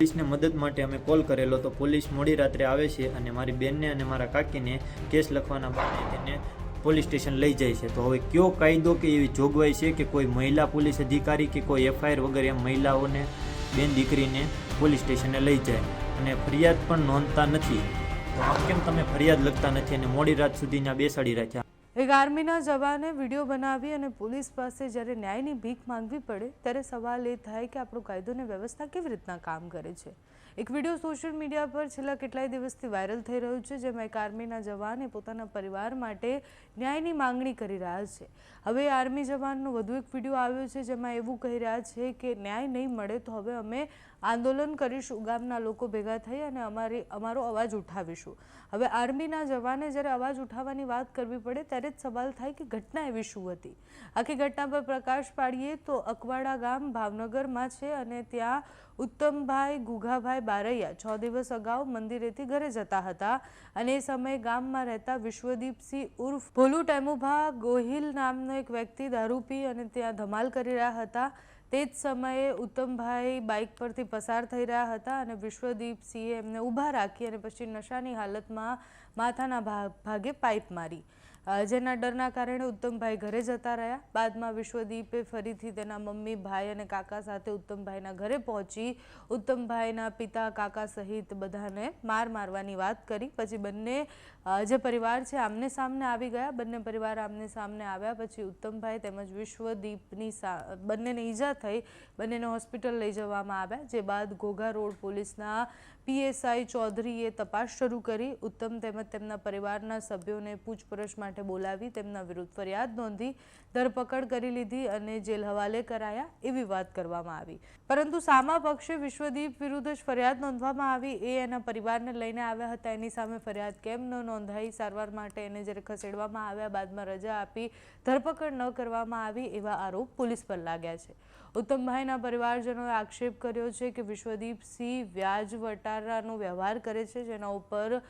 પોલીસને મદદ માટે અમે કોલ કરેલો તો પોલીસ મોડી રાત્રે આવે છે અને મારી બેનને અને મારા કાકીને કેસ લખવાના બહાને તેને પોલીસ સ્ટેશન લઈ જાય છે. તો હવે કયો કાયદો કે એવી જોગવાઈ છે કે કોઈ મહિલા પોલીસ અધિકારી કે કોઈ એફઆઈઆર વગેરે મહિલાઓને બેન દીકરીને પોલીસ સ્ટેશને લઈ જાય અને ફરિયાદ પણ નોંધતા નથી. તો આમ કેમ તમે ફરિયાદ લખતા નથી અને મોડી રાત સુધી ત્યાં બેસાડી રાખ્યા? એક આર્મીના જવાને વીડિયો બનાવી અને પોલીસ પાસે જ્યારે ન્યાયની ભીખ માંગવી પડે, ત્યારે સવાલ એ થાય કે આપણો કાયદો અને વ્યવસ્થા કેવી રીતના કામ કરે છે. એક વીડિયો સોશિયલ મીડિયા પર છેલ્લા કેટલાય દિવસથી વાયરલ થઈ રહ્યું છે, જેમાં એક આર્મીના જવાને પોતાના પરિવાર માટે ન્યાયની માંગણી કરી રહ્યા છે. હવે આર્મી જવાનનો વધુ એક વીડિયો આવ્યો છે, જેમાં એવું કહી રહ્યા છે કે ન્યાય નહીં મળે તો હવે અમે આંદોલન કરીશું, ગામના લોકો ભેગા થઈ અને અમારી, અમારો અવાજ ઉઠાવીશું. હવે આર્મીના જવાને જ્યારે અવાજ ઉઠાવવાની વાત કરવી પડે, ત્યારે જ સવાલ થાય કે ઘટના એવી શું હતી? આખી ઘટના પર પ્રકાશ પાડીએ તો અકવાડા ગામ ભાવનગરમાં છે અને ત્યાં ઉત્તમભાઈ ગુઘાભાઈ બારૈયા છ દિવસ અગાઉ મંદિરેથી ઘરે જતા હતા અને એ સમયે ગામમાં રહેતા વિશ્વદીપસિંહ ઉર્ફ ભોલુ ટેમુભા ગોહિલ નામનો એક વ્યક્તિ દારૂ પી અને ત્યાં ધમાલ કરી રહ્યા હતા. તે જ સમયે ઉત્તમભાઈ બાઇક પરથી પસાર થઈ રહ્યા હતા અને વિશ્વદીપસિંહે એમને ઊભા રાખી અને પછી નશાની હાલતમાં માથાના ભાગે પાઇપ મારી. જેના ડરના કારણે ઉત્તમભાઈ ઘરે જતા રહ્યા. બાદમાં વિશ્વદીપે ફરીથી તેના મમ્મી, ભાઈ અને કાકા સાથે ઉત્તમભાઈના ઘરે પહોંચી ઉત્તમભાઈના પિતા, કાકા સહિત બધાને માર મારવાની વાત કરી. પછી બંને જે પરિવાર છે આમને સામને આવી ગયા. બંને પરિવાર આમને સામને આવ્યા. પછી ઉત્તમભાઈ તેમજ વિશ્વદીપની બંનેને ઈજા થઈ, બંનેને હોસ્પિટલ લઈ જવામાં આવ્યા. જે બાદ ઘોઘા રોડ પોલીસના પીએસઆઈ ચૌધરીએ તપાસ શરૂ કરી. ઉત્તમ તેમજ તેમના પરિવારના સભ્યોને પૂછપરછ માટે બોલાવી તેમના વિરુદ્ધ ફરિયાદ નોંધી ધરપકડ કરી લીધી અને જેલ હવાલે કરાયા એવી વાત કરવામાં આવી. પરંતુ સામા પક્ષે વિશ્વદીપ વિરુદ્ધ જ ફરિયાદ નોંધવામાં આવી. એ એના પરિવારને લઈને આવ્યા હતા. એની સામે ફરિયાદ કેમ ન નોંધાઈ, સારવાર માટે એને જ્યારે ખસેડવામાં આવ્યા, બાદમાં રજા આપી ધરપકડ ન કરવામાં આવી એવા આરોપ પોલીસ પર લાગ્યા છે. ઉત્તમભાઈના પરિવારજનોએ આક્ષેપ કર્યો છે કે વિશ્વદીપ સિંહ વ્યાજ વટારાનો વ્યવહાર કરે છે, જેના ઉપર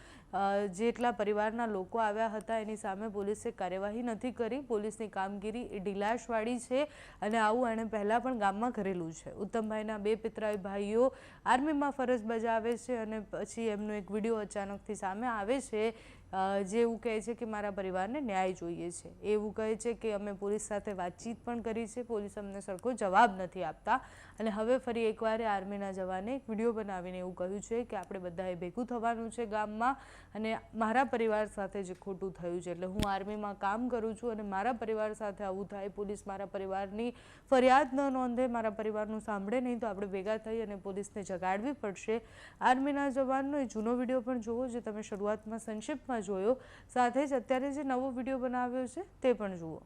જેટલા પરિવારના લોકો આવ્યા હતા, એની સામે પોલીસે કાર્યવાહી નથી કરી. પોલીસની કામગીરી એ ઢીલાશવાળી છે અને આવું એણે પહેલાં પણ ગામમાં કરેલું છે. ઉત્તમભાઈના બે પિતરાય ભાઈઓ આર્મીમાં ફરજ બજાવે છે અને પછી એમનો એક વીડિયો અચાનકથી સામે આવે છે અ, જે એવું કહે છે કે મારા પરિવારને ન્યાય જોઈએ છે. એવું કહે છે કે અમે પોલીસ સાથે વાતચીત પણ કરી છે. પોલીસ અમને સરખો જવાબ નથી આપતા. અને હવે ફરી એકવાર આર્મીના જવાને એક વીડિયો બનાવીને એવું કહ્યું છે કે આપણે બધાએ ભેગું થવાનું છે ગામમાં અને મારા પરિવાર સાથે જે ખોટું થયું છે. એટલે હું આર્મીમાં કામ કરું છું અને મારા પરિવાર સાથે આવું થાય પોલીસ મારા પરિવારની ફરિયાદ ન નોંધે મારા પરિવારનું સાંભળે નહીં તો આપણે ભેગા થઈ અને પોલીસને જગાડવી પડશે. આર્મીના જવાનનો એ જૂનો વીડિયો પણ જુઓ જે તમે શરૂઆતમાં સંક્ષિપ્તમાં જોયો. સાથે જ અત્યારે જે નવો વીડિયો બનાવ્યો છે, તે પણ જુઓ.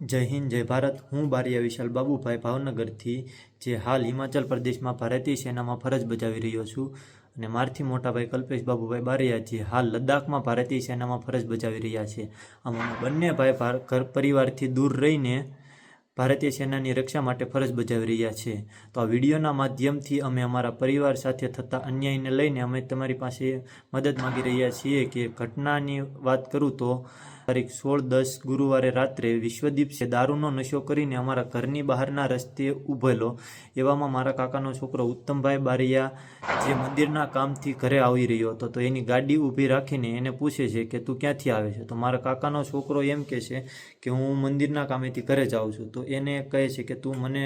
જય હિન્દ, જય ભારત. હું બારિયા વિશાલ બાબુભાઈ ભાવનગરથી, જે હાલ હિમાચલ પ્રદેશમાં ભારતીય સેનામાં ફરજ બજાવી રહ્યો છું. અને મારથી મોટા ભાઈ કલ્પેશ બાબુભાઈ બારિયા, જે હાલ લદ્દાખમાં ભારતીય સેનામાં ફરજ બજાવી રહ્યા છે. આમાં બંને ભાઈ ઘર પરિવારથી દૂર રહીને ભારતીય સેનાની રક્ષા માટે ફરજ બજાવી રહ્યા છે. તો આ વિડીયોના માધ્યમથી અમે અમારા પરિવાર સાથે થતા અન્યાયને લઈને અમે તમારી પાસે મદદ માગી રહ્યા છીએ કે ઘટનાની વાત કરું તો તારીખ સોળ દસ ગુરુવારે રાત્રે વિશ્વદીપ છે દારૂનો નશો કરીને અમારા ઘરની બહારના રસ્તે ઊભેલો એવામાં મારા કાકાનો છોકરો ઉત્તમભાઈ બારિયા જે મંદિરના કામથી ઘરે આવી રહ્યો હતો, તો એની ગાડી ઊભી રાખીને એને પૂછે છે કે તું ક્યાંથી આવે છે? તો મારા કાકાનો છોકરો એમ કહે છે કે હું મંદિરના કામેથી ઘરે જાઉં છું. તો એને કહે છે કે તું મને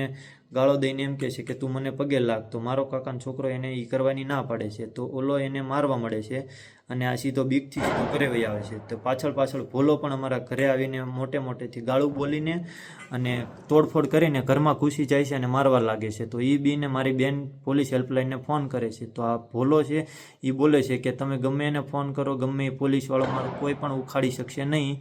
ગાળો દઈને એમ કહે છે કે તું મને પગે લાગ, તો મારો કાકાનો છોકરો એને એ કરવાની ના પાડે છે. તો ઓલો એને મારવા મળે છે અને આ સીધો બીકથી સીધો ઘરે વહી આવે છે. તો પાછળ પાછળ ભોલો પણ અમારા ઘરે આવીને મોટે મોટેથી ગાળું બોલીને અને તોડફોડ કરીને ઘરમાં ઘૂસી જાય છે અને મારવા લાગે છે. તો એ બીને મારી બેન પોલીસ હેલ્પલાઇનને ફોન કરે છે. તો આ ભોલો છે એ બોલે છે કે તમે ગમે એને ફોન કરો, ગમે એ પોલીસવાળો મારો કોઈ પણ ઉખાડી શકશે નહીં.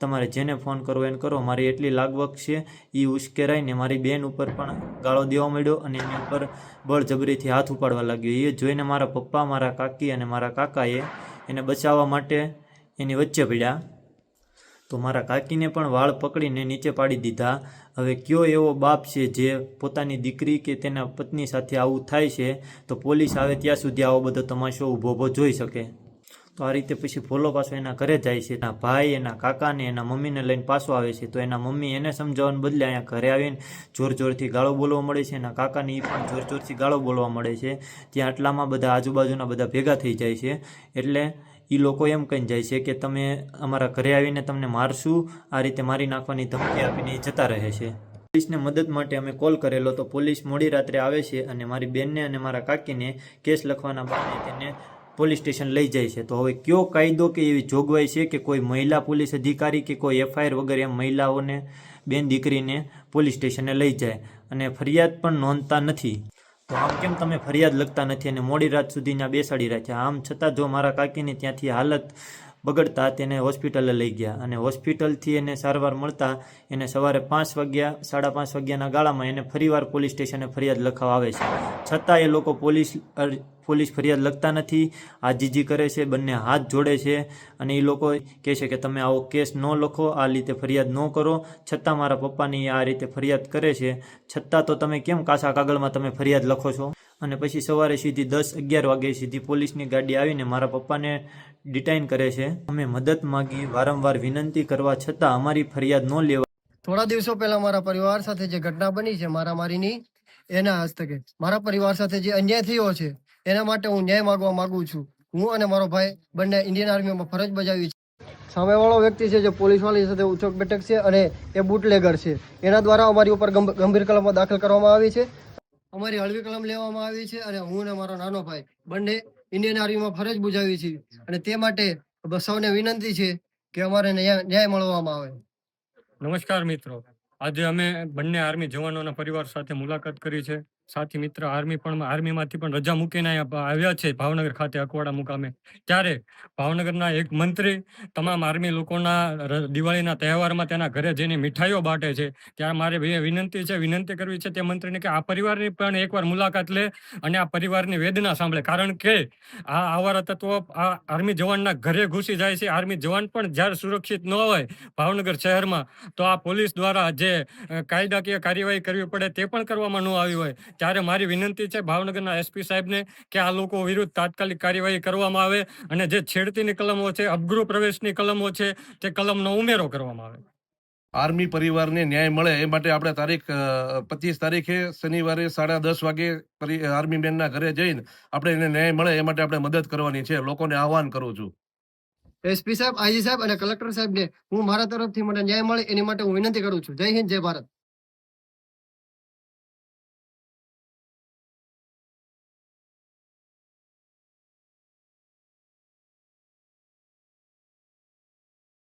તમારે જેને ફોન કરવો એને કરો. મારી એટલી લાગવક છે એ ઉશ્કેરાઈને મારી બેન ઉપર પણ ગાળો દેવા માંડ્યો અને એની ઉપર બળજબરીથી હાથ ઉપાડવા લાગ્યો. એ જોઈને મારા પપ્પા, મારા કાકી અને મારા કાકાએ એને બચાવવા માટે એની વચ્ચે પડ્યા. તો મારા કાકીને પણ વાળ પકડીને નીચે પાડી દીધા. હવે કયો એવો બાપ છે જે પોતાની દીકરી કે તેના પત્ની સાથે આવું થાય છે? તો પોલીસ આવે ત્યાં સુધી આવો બધો તમાશો ઊભો જોઈ શકે. તો આ રીતે પછી ભોલો પાછો એના ઘરે જાય છે. એના ભાઈ, એના કાકાને, એના મમ્મીને લઈને પાછો આવે છે. તો એના મમ્મી એને સમજાવવાને બદલે અહીંયા ઘરે આવીને જોર જોરથી ગાળો બોલવા મળે છે. એના કાકાને એ પણ જોર જોરથી ગાળો બોલવા મળે છે. ત્યાં આટલામાં બધા આજુબાજુના બધા ભેગા થઈ જાય છે. એટલે એ લોકો એમ કહીને જાય છે કે તમે અમારા ઘરે આવીને તમને મારશું. આ રીતે મારી નાખવાની ધમકી આપીને જતા રહે છે. પોલીસને મદદ માટે અમે કોલ કરેલો તો પોલીસ મોડી રાત્રે આવે છે અને મારી બેનને અને મારા કાકીને કેસ લખવાના બહાને તેને પોલીસ સ્ટેશન લઈ જાય છે. તો હવે કયો કાયદો કે એવી જોગવાઈ છે કે કોઈ મહિલા પોલીસ અધિકારી કે કોઈ એફઆઈઆર વગેરે એમ મહિલાઓને, બેન દીકરીને પોલીસ સ્ટેશને લઈ જાય અને ફરિયાદ પણ નોંધતા નથી. તો આમ કેમ તમે ફરિયાદ લખતા નથી અને મોડી રાત સુધી ત્યાં બેસાડી રાખ્યા? આમ છતાં જો મારા કાકીની ત્યાંથી હાલત બગડતા તેને હોસ્પિટલે લઈ ગયા અને હોસ્પિટલથી એને સારવાર મળતા એને સવારે પાંચ વાગ્યા, સાડા પાંચ વાગ્યાના ગાળામાં એને ફરીવાર પોલીસ સ્ટેશને ફરિયાદ લખાવા આવે છે. છતાં એ લોકો પોલીસ પોલીસ ફરિયાદ લખતા નથી. આજીજી કરે છે, બંને હાથ જોડે છે અને એ લોકો કહે છે કે તમે આવો કેસ ન લખો, આ રીતે ફરિયાદ ન કરો. છતાં મારા પપ્પાની આ રીતે ફરિયાદ કરે છે. છતાં તો તમે કેમ કાસા કાગળમાં તમે ફરિયાદ લખો છો? અને પછી સવારે સીધી દસ અગિયાર વાગે સીધી પોલીસની ગાડી આવીને મારા પપ્પાને ડિટાઇન કરે છે. અમે મદદ માગી, વારંવાર વિનંતી કરવા છતાં અમારી ફરિયાદ ન લેવા થોડા દિવસો પહેલા મારા પરિવાર સાથે જે ઘટના બની છે મારામારીની એના હસ્તકે. મારા પરિવાર સાથે જે અન્યાય થયો છે, એના માટે હું ન્યાય માંગવા માંગુ છું. હું અને મારો ભાઈ બંને ઇન્ડિયન આર્મીમાં ફરજ બજાવી છે. સામેવાળો વ્યક્તિ છે જે પોલીસ વાળી સાથે ઉચોક બેઠક છે અને એ બુટલેગર છે. એના દ્વારા અમારી ઉપર ગંભીર કલમો દાખલ કરવામાં આવી છે. અમારી હળવી કલમ લેવામાં આવી છે અને હું અને મારો નાનો ભાઈ બંને ઇન્ડિયન આર્મીમાં ફરજ બુજાવી છે અને તે માટે સૌને વિનંતી છે કે અમારે ન્યાય મળવામાં આવે. નમસ્કાર મિત્રો. આજે અમે બંને આર્મી જવાનોના પરિવાર સાથે મુલાકાત કરી છે. સાથી મિત્ર, આર્મી પણ, આર્મીમાંથી પણ રજા મૂકીને આવ્યા છે ભાવનગર ખાતે અકવાડા મુકામે. ત્યારે ભાવનગરના એક મંત્રી તમામ આર્મી લોકોના દિવાળીના તહેવારમાં તેના ઘરે જઈને મીઠાઈઓ બાંટે છે. ત્યારે મારે વિનંતી છે, વિનંતી કરવી છે તે મંત્રીને કે આ પરિવારની પણ એકવાર મુલાકાત લે અને આ પરિવારની વેદના સાંભળે. કારણ કે આ આવારા તત્વો આ આર્મી જવાનના ઘરે ઘૂસી જાય છે. આર્મી જવાન પણ જ્યારે સુરક્ષિત ન હોય ભાવનગર શહેરમાં તો આ પોલીસ દ્વારા જે કાયદાકીય કાર્યવાહી કરવી પડે તે પણ કરવામાં ન આવી હોય. ત્યારે મારી વિનંતી છે ભાવનગરના એસપી સાહેબને કે આ લોકો વિરુદ્ધ તાત્કાલિક કાર્યવાહી કરવામાં આવે અને જે છેડતીની કલમો છે અપગૃહ પ્રવેશની કલમો છે તે કલમનો ઉમેરો કરવામાં આવે. આર્મી પરિવારને ન્યાય મળે એ માટે આપણે તારીખ પચીસ તારીખે શનિવારે સાડા દસ વાગે પરી- આર્મી બેનના ઘરે જઈને આપણે એને ન્યાય મળે એ માટે આપણે મદદ કરવાની છે. લોકોને આહવાન કરું છું. એસપી સાહેબ આઈજી સાહેબ અને કલેક્ટર સાહેબને હું મારા તરફથી મને ન્યાય મળે એની માટે હું વિનંતી કરું છું. જય હિન્દ જય ભારત.